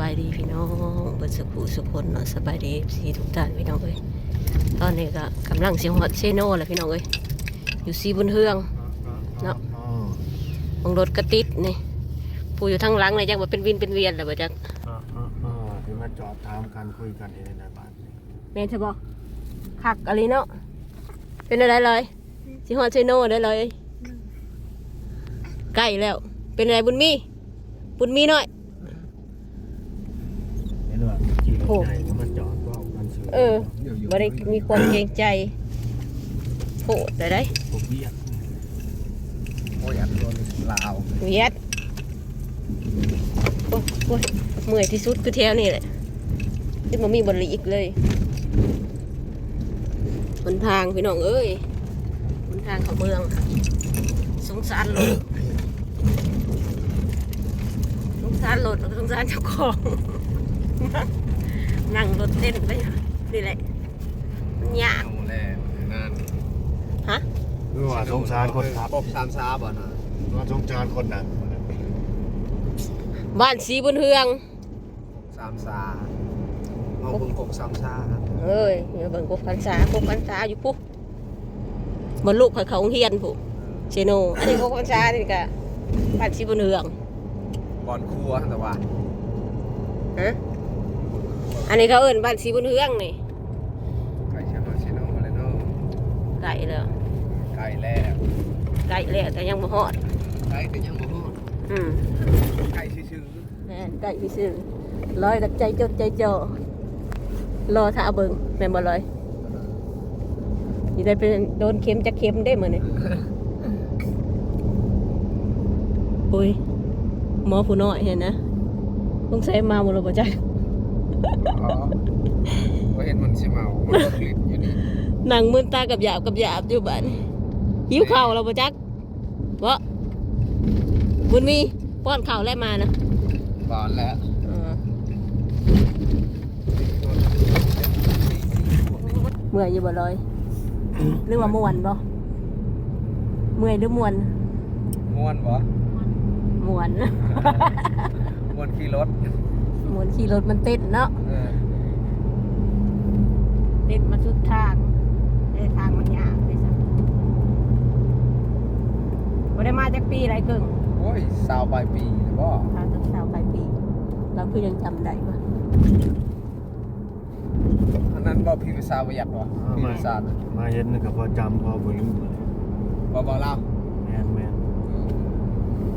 บายดีพี่น้องเบิดสุขุสุขคนเนาะสบายดีสีทุกท่านพี่น้องเอ้ยตอนนี้ก็กำลังเสียงฮอตเซโน่แหละพี่น้องเอ้ยอยู่ซีบุญเฮืองเนาะมองรถกระติดนี่ผู้อยู่ทางหลังเลยจังว่าเป็นวินเป็นเวียนแหละบ่จักอ่าอ่าอ่าที่มาจอดถามกันคุยกันในในบ้านนี่แม่นใช่บ่คักอะไรเนาะเป็นอะไรเลยสิฮอตเซโน่ได้เลยใกล้แล้วเป็นอะไรบุญมีบุญมีหน่อย เห็นว่าขี่รถ โอ้ ใหญ่ก็มาจอดก็เอากันซื้อเออบ่ได้มีความเกรงใจโหดได้ได้พวกเบี้ยโอ้ยอันโดนลาวเวียดโอ้ยโอ้ยเมื่อยที่สุดคือแถวนี่แหละที่มันมีบริอีกเลยบนทางพี่น้องเอ้ยบนทางเข้าเมืองสงสารรถสงสารรถแล้วก็สงสารเจ้าของ นั่งรถเต้นไปนี่แหละมันยากเอาแล้วนั่นฮะคือว่าสงสารคนขับปบสามซาบ่นะว่าสงสารคนนั่งบ้านสีบนเฮืองสามซาเอาเบิ่งกบสามซาครับเอ้ยอย่าเบิ่งกบพันษากบพันษาอยู่ปุ๊บนลูกเขาเขาเฮียนผู้เชโนอันนี้กบพันษานี่ก็บ้านสีบนเฮืองบอลครัวแต่ว่าฮะ อันนี้เขาเอิ้นบ้านสีบนเฮืองนี่ไก่เชโนเชโนอะไรเนาะไก่แล้วไก่แล้วไก่แล้วแต่ยังบ่ฮอดไก่ก็ยังบ่ฮอดอืมไก่ชื่อแม่นไก่ซื่อลอยดักใจจดใจจ่อรอถ้าเอาเบิ่งแม่นบ่ลอยสิได้เป็นโดนเข็มจะเข็มได้มื้อนี้ปุ้ยหมอผู้น้อยเห็นนะต้องใช้มาบ่ล่ะบ่จักๆ อ๋อบ่เห็นมันสิเมามันก็กลิ่นอยู่นี่นั่งมึนตากับหยาบกับหยาบอยู่บ้านหิวข้าวแล้วบ่จักวะบุญมีป้อนข้าวแล้วมานะบอลแล้วเออเมื่อยอยู่บ่ลอยหรือว่าม่วนบ่เมื่อยหรือม่วนม่วนบ่ม่วน ม่วนขี่รถ ม่วนขี่รถมันเต้นเนาะเออเต้นมาสุดทางได้ทางมันยากเลยจ้ะบ่ได้มาจากปีไรเกิงโอ้ยสาวปลายปีบ่ทางตั้งสาวปลายปี เราคือยังจำได้ปะอันนั้นบ่พี่วิสาประหยัดบ่พี่วิสามาเห็นก็พอจำพอบ่ลืมเลยบ่บ่ลาวแม่นแม่น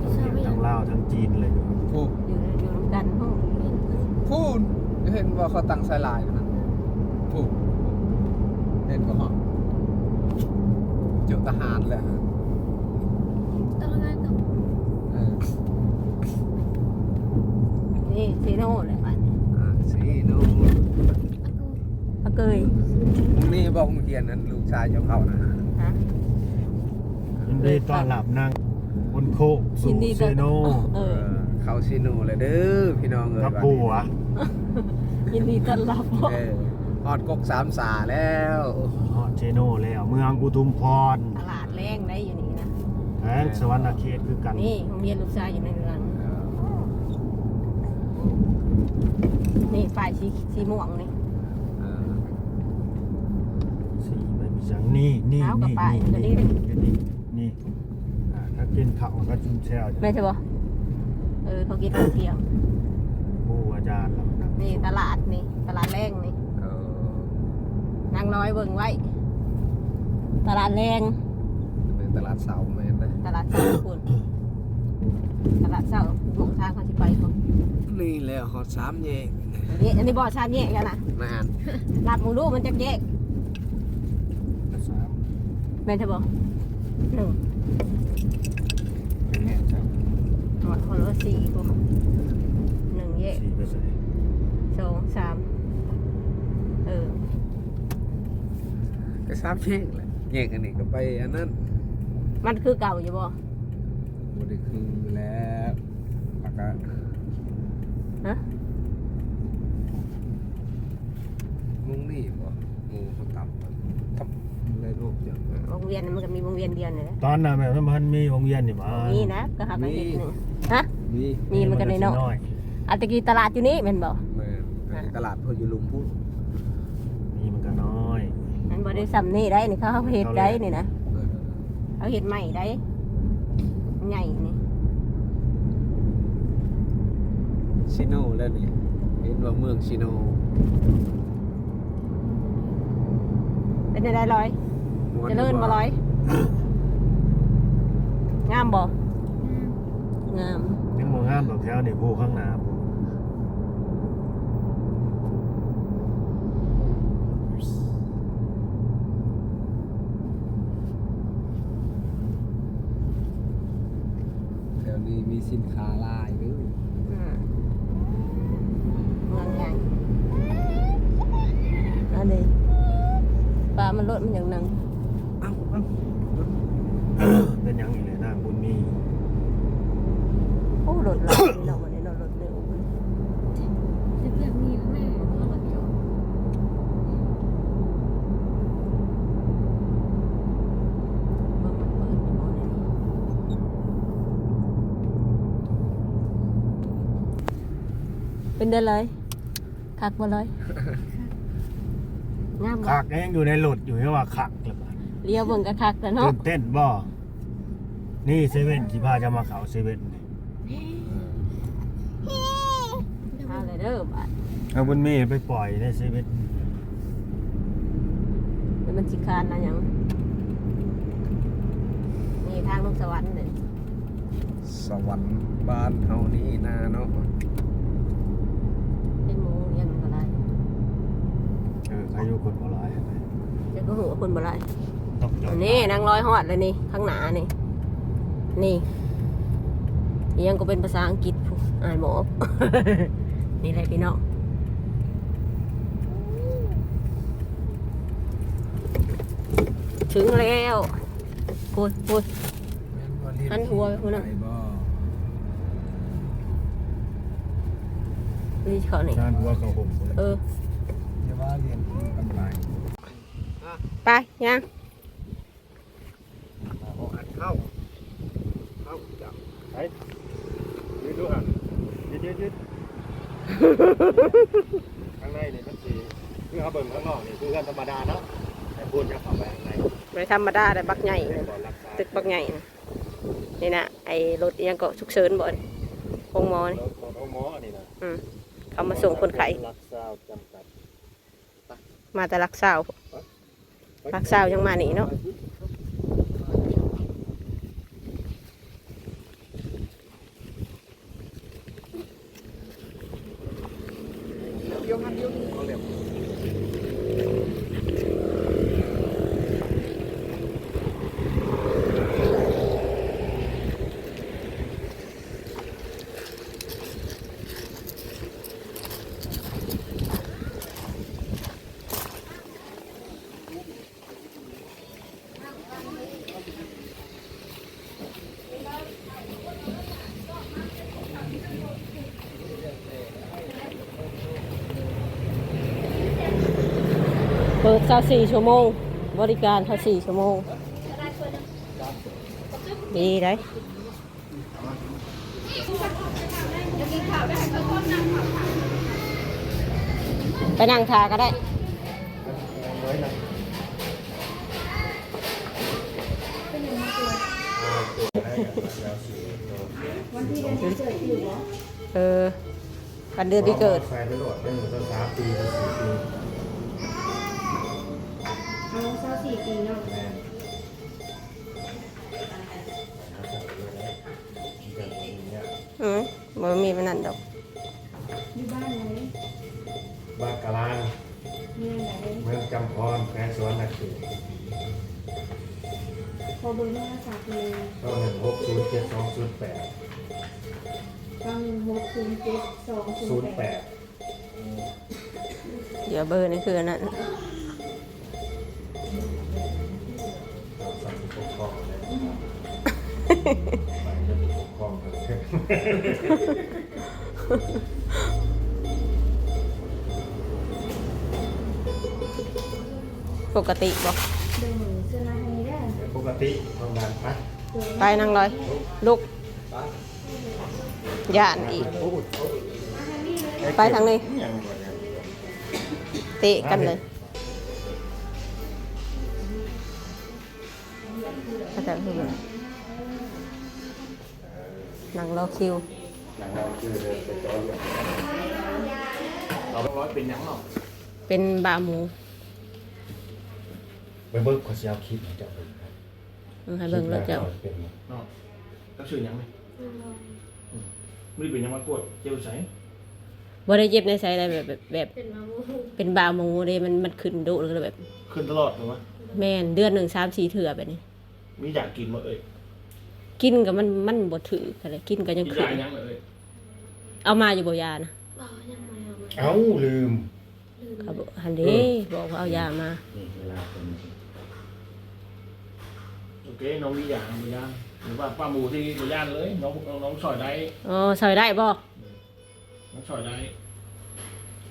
ทั้งเห็นทั้งลาวทั้งจีนเลย ผู้อยู่ในอยู่ร่วมกันห้องเรียน พูดเห็นว่าเขาตั้งสายลายนะพูดเห็นก็ฮะจุดทหารแหละเออนี่ซีโน่เลยป่ะอ่าสีนูปะเกยพรุ่งนี้บอกโรงเรียนนั้นลูกชายเจ้าเขานะฮะฮะยินดีต้อนรับนางบนโคกสู่เซโนเอเอออ เขาสีนูเลยเด้อพี่น้องเอ้ยกับผัวยินดีต้อนรับเออฮอดกกสามสาแล้วฮอดเซโนแล้ว เมืองอุทุมพรตลาดแรงได้อยู่นี่นะแห่งสวรรณเขตคือกันนี่โรงเรียนลูกชายอยู่ในเมืองนี่ฝ่ายสีสีม่วงนี่เออสีใบมีสังนี่นี่เอากลับนี่ไปนี่เดี๋ยวนี้นี่นี่อ่าถ้ากินข้าวก็ชุ่มแช่วแม่ใช่ปะ เออเขากินข้าวเที่ยวผู้อาจารย์เรานะนี่ตลาดนี่ตลาดแรงนี่เออนางน้อยเบิ่งไว้ ตลาดแรงเป็นตลาดเสาแม่นนะตลาดเช้าคุณตลาดเช้าหมองทางเขาสิไปเขานี่แหล้วฮอดสามแยกอันนี้อันนี้บ่อชาติแยกกันนะนานลาดหมูรูมันจะแยกสามแม่นใช่บ่หนึ่งเป็นไงครับ หมดคนละสี่พวกหนึ่งแยกสี่ไปใส่สองสามเออก็สามแยกแหละแยกอันนี้ก็ไปอันนั้นมันคือเก่าอยู่บ่บ่ได้คือแล้วแล้วก็ฮะมุงนี่บ่งูเขาตับทำอะไรรูปอย่างนั้นวงเวียนมันก็มีวงเวียนเดียวนี่แหละตอนนั้นแบบมันมีวงเวียนนี่มามีนะก็หักไปนิดหนึ่งฮะ มีมีมันก็น้อยน้อยอัตะกี้ตลาดอยู่นี่แม่นบ่แม่นตลาดเพิ่นอยู่ลุมพูนนี่มันก็น้อยมันบ่ได้ซ้ำนี่ได้นี่เขาเฮ็ดได้นี่นะเออเขาเฮ็ดใหม่ได้ใหญ่นี่ชิโน่แล้วนี่เห็นว่าเมืองชิโน่เป็นได้ร้อยม่วนเจริญบ่ร้อย งามบ่งามยังมองห้ามดอกแถวนี่ผู้ข้างหน้าผู แถวนี้มีสินค้าหลายเด้อ อืมเมืองใหญ่อันนี้ปลามันลดมันอย่างหนึง เอ้าเอ้า เป็นหยังอีกเลยนางบุญมี โอ้รถเรานี่เนาะวันนี้เนาะรถเร็วเพิ่น จะเปลี่ยนมีแม่เอามาเดียว เบิ่งมันเปิดอยู่บ่นี่ เป็นได้เลยคักบ่เลยงามบ่คักยังอยู่ในรถอยู่ให้ว่าคักเลยบัดเลี้ยวเบิ่งก็คักแล้วเนาะตื่นเต้นบ่นี่เซเว่นที่พาจะมาเขาเซเว่นนี่มาเลยเด้อบาดเอาบุญมีไปปล่อยในเซเว่นเดี๋ยวมันสิคานนะหยังนี่ทางลงสวรรค์เลยสวรรค์บ้านเฮานี่นาเนาะ เป็นหมูเลี้ยงมันก็ได้ เออใครอยู่คนบ่หลายอะนะเดี๋ยวก็หัวคนบ่ได้ต้องจอดนี่นางร้อยหอดเลยนี่ข้างหน้านี่ นี่อิหยังก็เป็นภาษาอังกฤษผู้อ่านหมอ นี่แหละพี่น้องถึงแล้วโอ้ยโอ้ย หันหัวไปพุ่นน่ะไปบ่นี่เขานี่ชานหัวเขาห่มพุ่นเออ เดี๋ยวว่าเรียนกันไป ไปยังเอาอันเข้าเข้าจับไปยืดดูหันยืดยืดยืดข้างในนี่มันสีคือเขาเบิ่งข้างนอกนี่คือกันธรรมดาเนาะแต่พูดจะเข้าไปข้างในไม่ธรรมดาแต่บักใหญ่นะบ่รักษาตึกบักใหญ่นะนี่นะไอ้รถอิหยังก็ฉุกเฉินบ่อนพงหมอนี่รถของหมอนี่นะอืมเขามาส่งคนไข้รักษาจำกัดมาแต่รักษา วรักสาวยังมานี่เนาะ เดี๋ยวหันเดี๋ยวเอาเร็ว เปิด 24ชั่วโมง บริการ24ชั่วโมง ดีได้ไปนั่งทาก็ได้เออวันเดือนที่เกิดใส่ไปโหลดเป็นหนึ่งสองสามปีสี่ปี อาเศร้าสี่ปีเนาะแม่นเนี่ยอืมบ่มีมันนั่นดอกอยู่บ้านไหนบ้านกะลางเมืองไหนเมืองจำพรแขวงสวนนาเขตพอเบอร์โทรศัพท์เลยก็หนึ่งหกศูนย์เจ็ดสองศูนย์แปดเก้าหนึ่งหกศูนย์เจ็ดสองศูศูนนย์ย์แปแปดดเดี๋ยวเบอร์นี่คืออันนั้น ปจะปกครองเลยปกติบ่เดินหนูเสื้อหน้าให้ได้ปกติทำงานไปเดินไปนั่งร้อยลุกย่านอีกพูดอไปทางนี้ยังบ่ยังเตะกันเลยอาจารย์ พูดเลยนั่งรอคิว หนังเราคือเดินไปจออยู่เราบอกว่าเป็นหยังเนาะเป็นบาหมูไปเบิ่งขอสิเอาคลิปให้เจ้าเบิ่งครับเอาให้เบิ่งแล้วเจ้าเป็นเนาะต้องชื่อหยังไหมไม่ได้เป็นหยังมากดเจ้าใส่บ่ได้เจ็บในไสอะไรแบบแบบแบบเป็นมาบูเป็นบาหมูเลยมันมันขึ้นดุเลยแบบ ขึ้นตลอดถูกไหมแม่นเดือนหนึ่งสามสี่เถื่อแบบนี้ มีอยากกินมาเอ่ย กินกับมันมันบ่ถือกันเลยกินก็ยังมีขึ้อยานกยังมาเอ่ยเอามาอยู่บ่ยานะบอกยังไงเอามาเอ้าลืมเขาบอกหันเด้บอกว่าเอายามา นี่เวลาเป็นโอเคน้องมีอยากมีอยางหรือว่าป้าหมูที่มีย่านเลยน้องน้องน้องสอยได้อ๋อใส่ได้บ่น้องสอยได้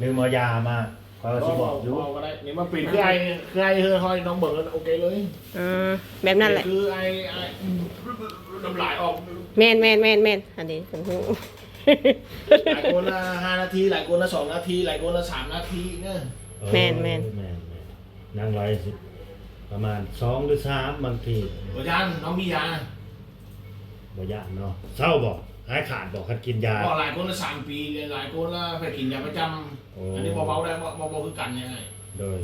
ลืมเอายามาขอสิบอกอยู่ เอาก็ได้นี่มาเป็นคือไอ้คือไอ้เฮ้ยคอยน้องเบิร์ดโอเคเลยอ่าแบบนั้นแหละ คือไอ้ไอ้ น้ำลายออกแม่นแม่นแม่นแม่นอันนี้ผมฮู้หลายคนละห้านาที หลายคนละสองนาที หลายคนละสามนาทีเนี่ยแม่นแม่น แม่นแม่นนั่งร้อยสิบประมาณสองหรือสามบางทีอาจารย์น้องมียาบ่ยากเนาะเศร้าบอกหายขาดบอกคันกินยา บอกหลายคนละสามปีหลายคนละไปกินยาประจโอ้ำอันนี้เบาๆได้เบาๆคือกันยังไงโดย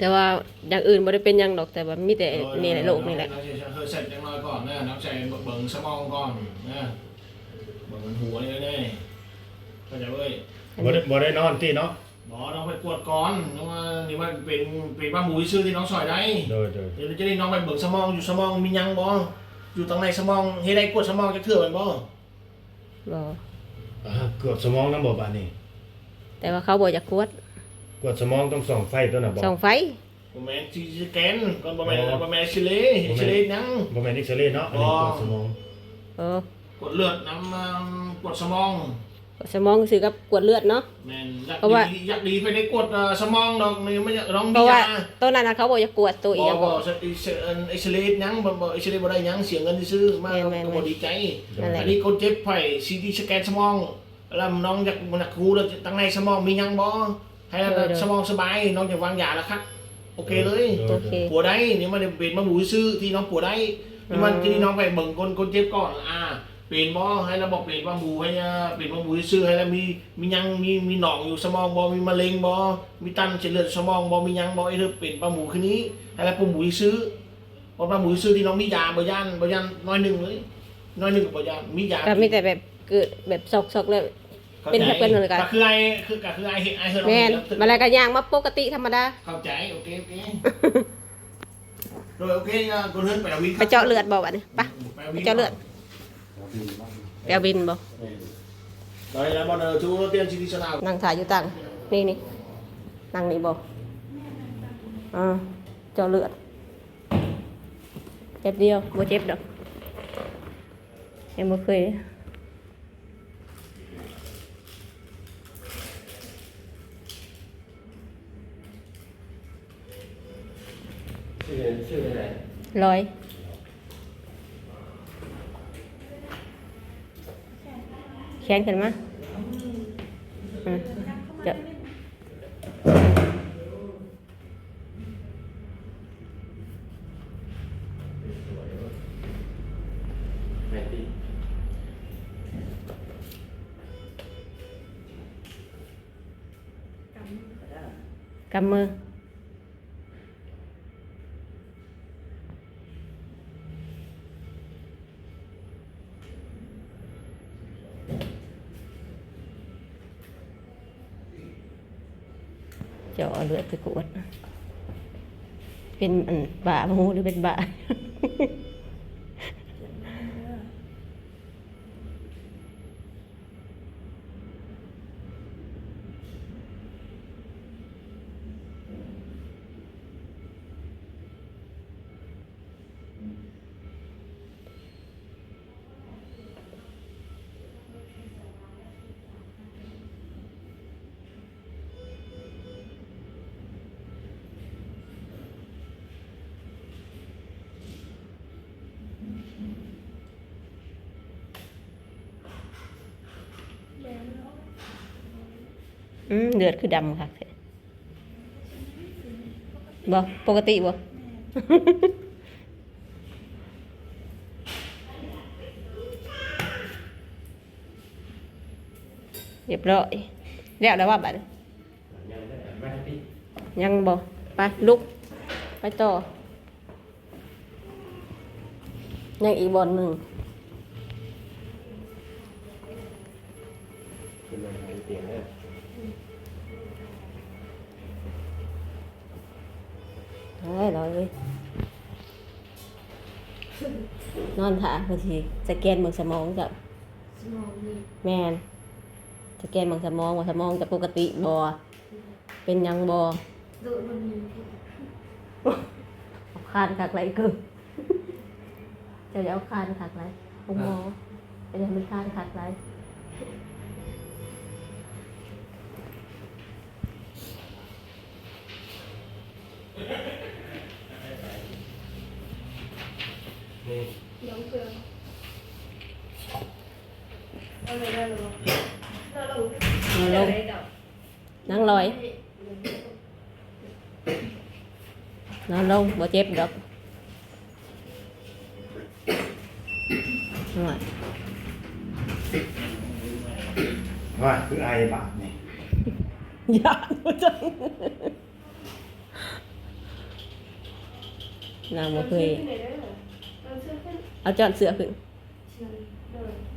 แต่ว่าอย่างอื่นบ่ได้เป็นหยังดอกแต่ว่ามีแต่นี่แหละโรคนี่แหละเธอเสร็จยังน้อยก่อนนะน้ำใจเบิ่งสมองก่อนนะเบิ่งหัวนี่เลยเข้าใจเว้ยบ่ได้บ่ได้นอนที่เนาะหมอน้องไปกวดก่อนน้องว่านี่ว่าเป็นเป็นบ้าหมูชื่อที่น้องสอยได้โดยโดยเดี๋ยวจะได้น้องไปเบิ่งสมองอยู่สมองมียังบ่อยู่ตรงในสมองเฮ็ดได้กวดสมองจะเถื่อนบ่บ่อ่าเกือบสมองน้ำบ่บาดนี่แต่ว่าเขาบ่อยากกวด กดสมองต้องส่องไฟตัวน่ะบ่ส่องไฟบ่แม่นสิสแกนก่อนบ่แม่นอ๋อบ่แม่นซิเลซิเลยังบ่แม่นอิกซเรย์เนาะอันนี้อ๋อกดสมองเออกดเลือดน้ำมันกดสมองสมองซื้อกับกวดเลือดเนาะแม่นอยากเพราะว่าดีอยากดีไปได้กดเอ่อสมองดอกนี่ไม่อยากน้องเพมีราะว่ายาตัวนั้นน่ะเขาบ่อยากกวดตัวอีบ่หยังบ่บ่สติเสอันไอซิเลตยังบ่บ่ไอซิเลตบ่ได้ยังเสียเงินซื้อมาแม่นๆก็บ่ดีใจนั่นแหละอันนี้คนเจ็บไผ่ซีทีสแกนสมองแล้วน้องอยากมันอยากรู้แล้วตั้งในสมองมียังบ่ ให้สมองสบายน้องจะวางยาแล้วครับโอเคเลยโอเค ปวดได้นี่มันเป็นมาหมูซื้อที่น้องปวดได้นี่มันอืมที่น้องไปเบิ่งคนคนเจ็บก่อนอ่าเปลี่ยนบ่ให้เราบอกเปลี่ยนมาหมูให้อ่าเปลี่ยนมาหมูซื้อให้แล้วมีมียังมีมีหนองอยู่สมองบ่มีมะเร็งบ่มีตันเฉลือดสมองบ่มียังบ่ไอ้เธอเปลี่ยนปลาหมูคืนนี้ให้แล้วปลาหมูซื้อเพราะปลาหมูซื้อที่น้องมียาบ่ย่านบ่ย่านน้อยหนึงเลยน้อยหนึงก็บ่ย่านมียา ก็มีแต่แบบเกิดแบบซอกๆแล้ว เป็นแบบเป็นอะไรกันก็คือไอ้คือก็คือไอ้เฮ็ดไอ้เฮ็ดแม่นมาแล้วก็ย่างมาปกติธรรมดา เข้าใจโอเคโอเคโดยโอเคอะคนเฮือนไปเอาวินไปเจาะเลือดบ่บัดนี้ไปไปเจาะเลือดไปเอาบินบ่ Đấy là bọn ờ, chú tiên chỉ đi cho nào นั่งถ่ายอยู่ตังนี่นี่นั่งนี่บ่อ่าเจาะเลือดเจ็บเดียวบ่เจ็บดอกยังบ่เคย ร้อยแขนขึ้นมาอืมเจะกำมือเจาะเอ เลือดไปกวด เป็นอันบ่าหูหรือเป็นบ่า อืมเลือดคือดำค่ะบ่ปกติบ่เรียบร้อยแล้วแล้วว่าบัดยังบ่ไปลุก ไปต่อยังอีกบอลหนึ่ง นอนถ่าพอดีสแกนเมืองสมองกับสมองนี่แมนสแกนเมืองสมองว่าสมองจะปกติบอเป็นหยังบอโดดมันมีเอาคานคักไรกึ่งจะเอาคานคักไรองหมอจะยังเป็นคานคักไรเดี๋ยวเกินเอาเลยได้เลยเรา เรานอนลงนั่งลอยนอนลงบ่เจ็บดอกหน่อยว่าคือ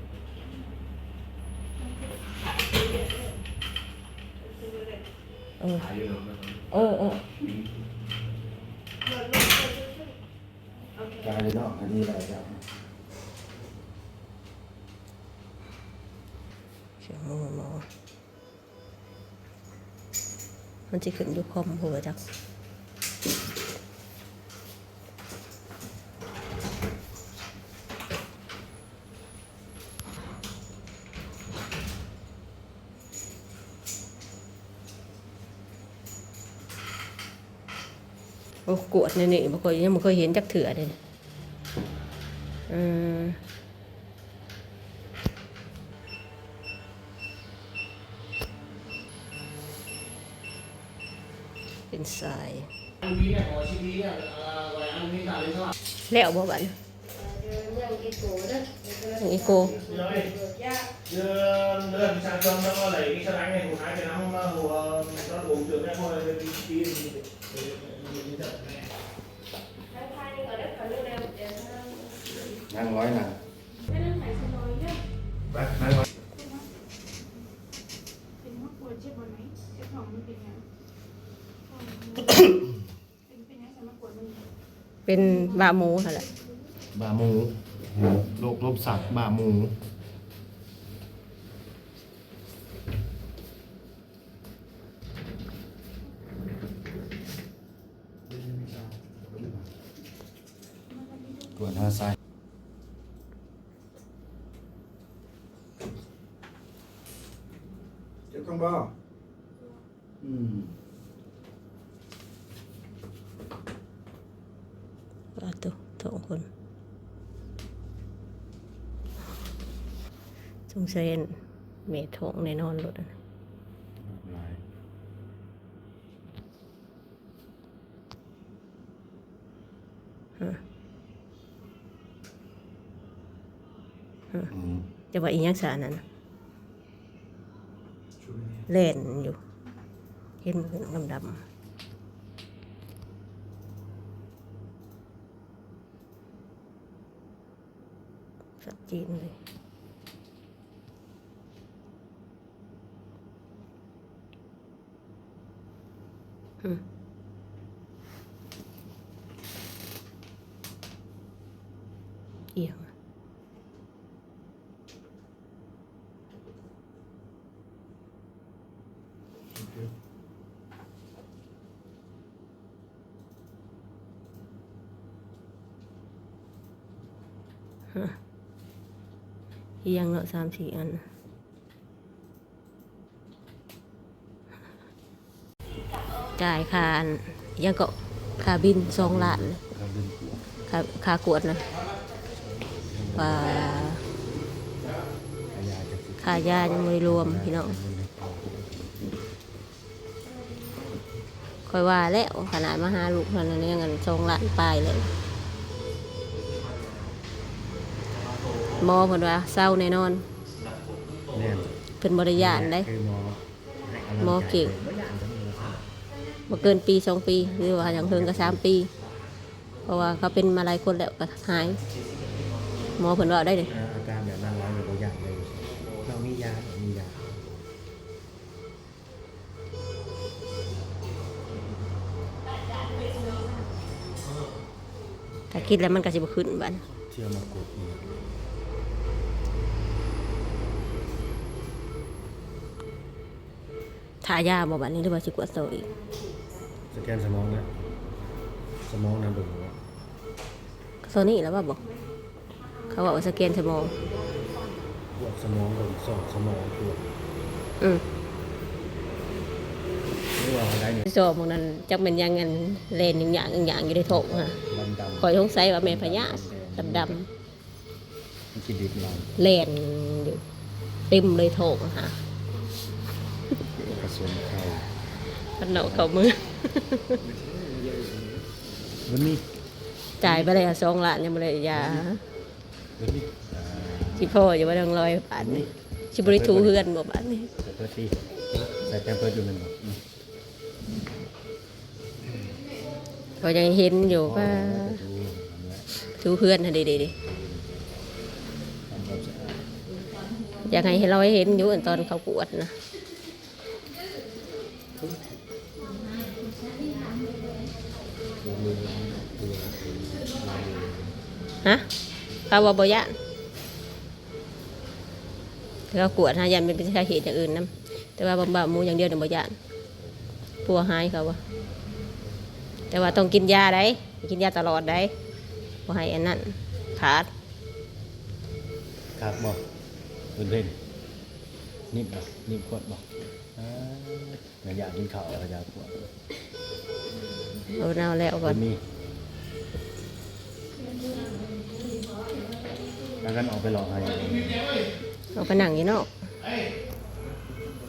ไอบาดนี่อยากจังนางบ่เคยเราเชื่อขึ้นเอาจอนเสือขึ้นเชื่อเลยเออหายอยู่ลงเออเออกายเลยเนาะอันนี้อะไรครับ เสียงหมอหมอมันจะขึ้นอยู่คอมหัวจักโอ้กวด นี่นี่บ่เคยยังบ่เคยเห็นจักเถื่อเลยอืมเป็นสายอันนี้เนี่ยของชีวิตเนี่ยเอ่อไว้อันนี้ตาเลยเท่าไหร่แล้วบ่บัดเรื่องอีโก้เด้ นั่งร้อยนั่งไม่ต้องถ่ายสมองเยอะไปนั่งร้อยเป็นว่าปวดเจ็บบนไหมเจ็บท้องมันเป็นยังเป็นเป็นยังไงสามารถปวดมันเป็นบาหมูหั่นแหละบาหมูโรคลบสัตว์บาหมูกวนหาซ้ายเจ็บข้างบ่อืม ว่าตัวสองคน สงสัยเมทองแน่นอนรถอะนะหลายอืมจะว่าอีหยังสารนั่นน่ะช่วยนี่เล่นอยู่ เห็นมันดำๆสัดจีนเลย อืมเอียงอะเอียงเนาะสามสี่อัน จ่ายค่าอันยังก็ค่าบินสองล้านครับเดินปวดค่าค่ากวดนะว่าขายาจะคือค่ายายังไม่รวมพี่น้องเงินให้พอค่อยว่าแล้วขนาดมาหาลูกเท่านั้นยังเงินสองล้านปลายเลยหมอเพิ่นว่าเศร้าแน่นอนแน่นเพิ่นบ่ได้ย่านได้คือหมอให้กำลังหมอเก่ง บ่เกินปีสองปี หรือว่าอย่างเพิ่งก็สามปี เพราะว่าเขาเป็นมาหลายคนแล้วก็หาย หมอเพิ่นว่าได้เลยอ่าอาการแบบนั้นร้ายอยู่บ่ย่านเลยเรามียามียาถ้าคิดแล้วมันก็สิบ่ขึ้นบัดเชื่อมากดนี่ทายาบ่บัดนี้หรือว่าสิกวดโซอีก สแกนสมองนะ สมองนะเบิ่งว่าโซนี่แล้วว่าบอกเขาบอกว่าสแกนสมองพวกสมองเบิ่งสองสมองพวกอืมหรือว่าอะไรเนี่ยสอบพวกนั้นจักเป็นยังเงินเลนอย่างอย่างอย่างอยู่ในโถงค่ะดำดำคอยสงสัยว่าแม่พญาดำดมันกินดิบเราำเลนอยู่เต็มเลยโถงค่ะกระสุนเข้า พันเนาเขามือ วันนี้จ่ายไปเลยค่ะสองล้านยังไม่เลยยาวันนี้อ่าชิพ่ออยู่ว่าดังลอยบาทนี่ชิบริทูเฮือนบ่บาทนี่ใส่เปิดที่ใส่แปมเปิดอยู่มันบอกอืมก็ยังเห็นอยู่ว่าดูทำแล้วทูเฮือนฮะดีดีทำความสะอาดๆอยากให้เราให้เห็นอยู่อันตอนเขากวดนะ ฮะเขาว่าบ่ยานเขากวดฮะยันเป็นสาเหตุอย่างอื่นนํแต่ว่าบำบัดหมูอย่างเดียวเนี่ยบ่ยานปัวหายเขาว่าแต่ว่าต้องกินยาได้กินยาตลอดได้บ่ให้อันนั้นขาดครับบอกเป็นเพ่นนิ่มบอกนิ่มกดบอกอ่าอย่าอยากกินข้าวอย่าอยากปวดเอาแนวแล้วก่อนมี แล้วกันออกไปหลอกให้เอาไปนั่งอยู่นอก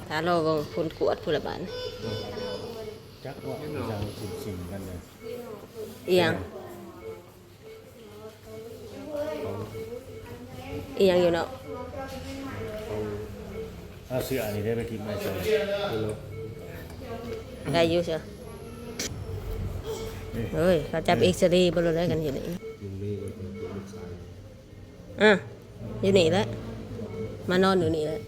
ถ้ารอก็คนกวดผู้ละบาทจักว่าจะสิ่งสิ่งกันเลยเอียงเอียงอยู่เนาะเอาเสื้ออันนี้ได้ไปทิ้งไว้ใส่ได้อยู่เชียวเฮ้ยเขาจับเอ็กซเรย์บริเวณกันอยู่นี่ อะอยู่นี่แหล้วมานอนอยู่นี่แหล้ว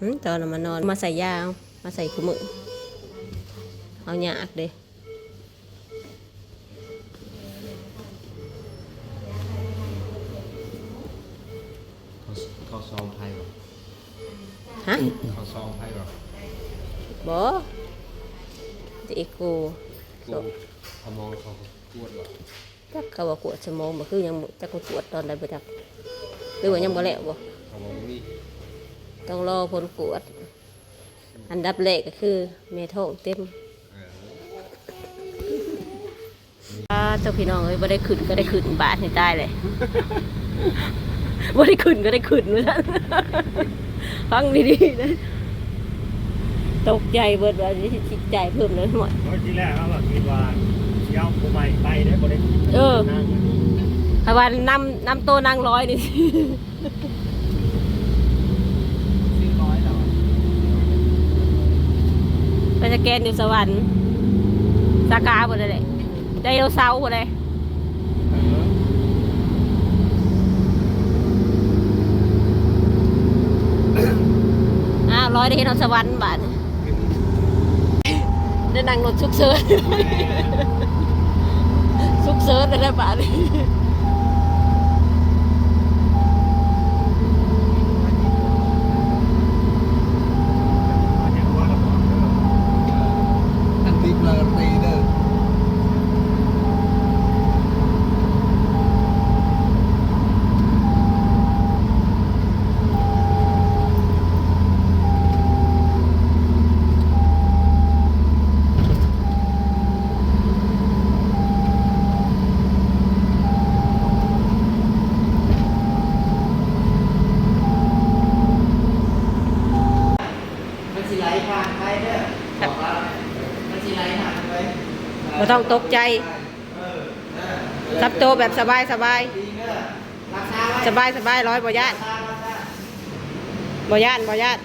หึตอนนั้นมานอนมาใส่ยาเอามาใส่ขุมือเอาหยากเด้เขาซองไทยบ่ฮะเขาซองไทยบ่บอจะเอ็กโกกูพมองเขากวดบ่ จักเขาว่ากวดสมองบ่คือยังจักว่ากวดตอนใดบ่จักหรือว่ายังบ่แล้วบ่พมองนี่ต้องรอผลกวด อันดับแรกก็คือเมท้องเต็มอ่าเจ้าพี่น้องเอ้ยบ่ได้ขึ้นก็ได้ขึ้นบาทนี่ตายเลย บ่ได้ขึ้นก็ได้ขึ้นว่าซั่นฟังดีๆนะตกใจเบิดว่าสิจิตใจเพิ่มเลยหมดเมื่อที่แรกเขาบอกคิดว่า เที่ยวผู้ใหม่ไปได้บ่ได้เออ นั่งถ้าว่านำนำโตวนางร้อยนี่ ซื้อร้อยแล้วไปสแกนอยู่สวรรค์สากาหมดเลยแหละไดโนเสาร์หมดเลยอ้าวร้อยได้เห็นเอาสวรรค์บาทได้นั่งรถชุกเฉิน ชุกเฉินได้บาทนี่ ต้องตกใจรับโตแบบสบายสบายสบายสบายร้อยบ่ย่านบ่ย่านบ่ย่าน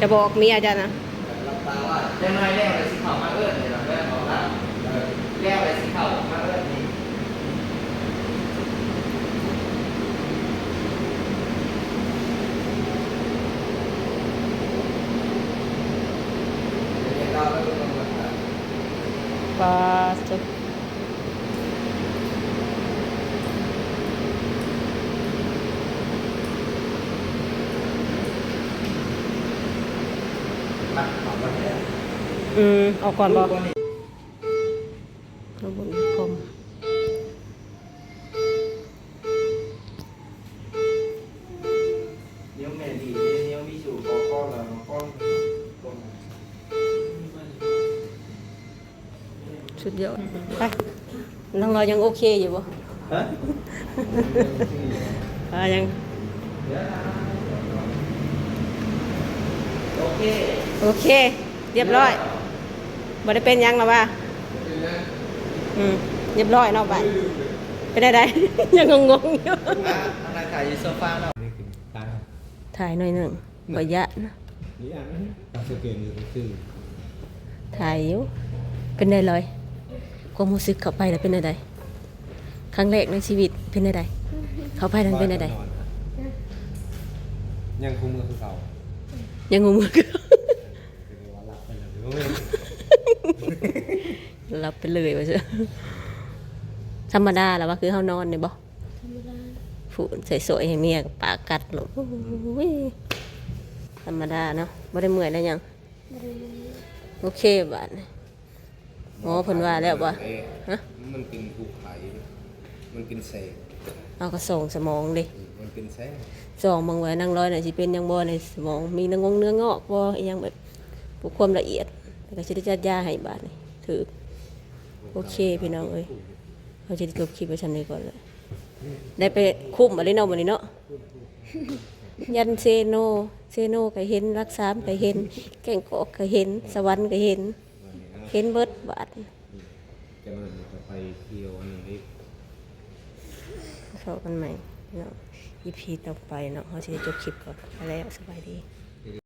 จะบอกเมียจ้ะนะเรื่องน้อยแล้วเลยสิเขามาเอิ้นนี่ล่ะแล้วเขาละแล้วเลยสิเขามาเอิ้นนี่เดี๋ยวเราไปดูกันอนรับปลาสุดมาขอบคุณครับ อืมเอาก่อนบ่ลูก สุดยอดไปน้องเรายังโอเคอยู่บ่ฮะอ่ายังโอเคโอเค เรียบร้อยบ่ได้เป็นหยังหรอวะอืมเรียบร้อยเนาะบ้านเป็นได้ยังงงๆอยู่อันนั้นขายอยู่โซฟาเนาะนี่คือตั้งถ่ายหน่อยหนึ่งขอยะนะนี่อะตั้งสเกนอยู่ซื่อถ่ายอยู่เป็นได้เลย ความรู้สึกเข้าไปแล้วเป็นได้ครั้งแรกในชีวิตเป็นได้เข้าไปนั้นเป็นได้ยังคงมือคือเก่ายังงงมือเป็นว่ารับไปแล้วหรือว่าไม่รับไปเลยว่าซะธรรมดาแล้วว่าคือเฮานอนเนี่ยบ่ธรรมดาฝูนสวยๆให้เมียกับปากกัดหลงธรรมดาเนาะบ่ได้เมื่อยได้หยังบริเวณโอเคบาดนี้ หมอเพิ่นว่าแล้วบ่ฮะ มันเป็นภูไผ่มันเป็นแสงเอาก็ส่งสมองดิมันเป็นแสงส่องเบิ่งไว้นั่งร้อยน่ะสิเป็นหยังบ่ในสมอง มีเนื้องงเนื้องอกบ่อีหยังแบบปลูกความละเอียดแล้วก็สิได้จัดยาให้บาดนี้ถือ โอเคพี่น้องเอ้ย เขาจะได้จบคลิปไว้ชั้นนี้ก่อนเลย ได้ไปคุ้มอะไรเนาะวันนี้เนาะ ยันเซโน เซโนก็เห็น รักษามก็เห็น แก่งกอกก็เห็น สวรรค์ก็เห็น เห็นเบิด บาดจะมันจะไปเที่ยวอันนี้อีกเข้ากันใหม่เนาะ EP ต่อไปเนาะเขาจะได้จบคลิปก่อนไปแล้วสบายดี